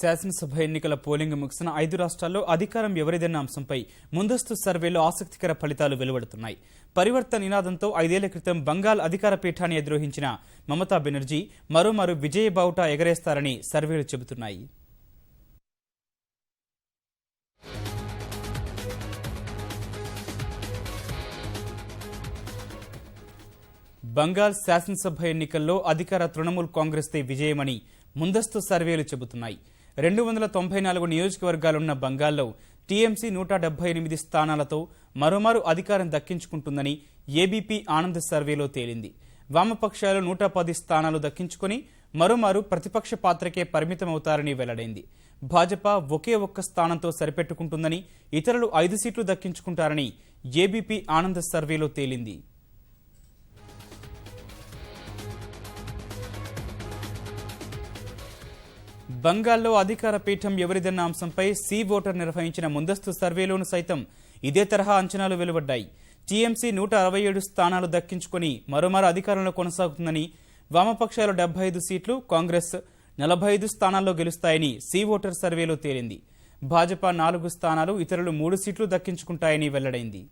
శాసనసభ ఎన్నికల పోలింగ్ ముగిసిన ఐదు రాష్ట్రాల్లో అధికారం ఎవరిదన్న అంశంపై ముందస్తు సర్వేలో ఆసక్తికర ఫలితాలు వెలువడుతున్నాయి. పరివర్తన నినాదంతో ఐదేళ్ళ క్రితం బంగాల్ అధికార పీఠాన్ని ఎదురోహించిన మమతా బెనర్జీ మరోమారు విజయ బావుటా ఎగరేస్తారని సర్వేలు చెబుతున్నాయి. బంగాల్ శాసనసభ ఎన్నికల్లో అధికార తృణమూల్ కాంగ్రెస్దే విజయమని ముందస్తు సర్వేలు చెబుతున్నాయి. రెండు వందల తొంభై నాలుగు నియోజకవర్గాలున్న బంగాల్లో టీఎంసీ నూట డెబ్బై ఎనిమిది స్థానాలతో మరోమారు అధికారం దక్కించుకుంటుందని ఏబీపీ ఆనంద్ సర్వేలో తేలింది. వామపక్షాలు నూట పది స్థానాలు దక్కించుకుని మరోమారు ప్రతిపక్ష పాత్రకే పరిమితమవుతారని వెల్లడైంది. భాజపా ఒకే ఒక్క స్థానంతో సరిపెట్టుకుంటుందని ఇతరులు ఐదు సీట్లు దక్కించుకుంటారని ఏబీపీ ఆనంద్ సర్వేలో తేలింది. బంగాల్లో అధికార పీఠం ఎవరిదన్న అంశంపై సీ ఓటర్ నిర్వహించిన ముందస్తు సర్వేలోను సైతం ఇదే తరహా అంచనాలు వెలువడ్డాయి. టీఎంసీ నూట అరవై ఏడు స్థానాలు దక్కించుకుని మరోమారు అధికారంలో కొనసాగుతుందని వామపక్షాలు డెబ్బై ఐదు సీట్లు కాంగ్రెస్ నలభై ఐదు స్థానాల్లో గెలుస్తాయని సీ ఓటర్ సర్వేలో తేలింది. భాజపా నాలుగు స్థానాలు ఇతరులు మూడు సీట్లు దక్కించుకుంటాయని వెల్లడైంది.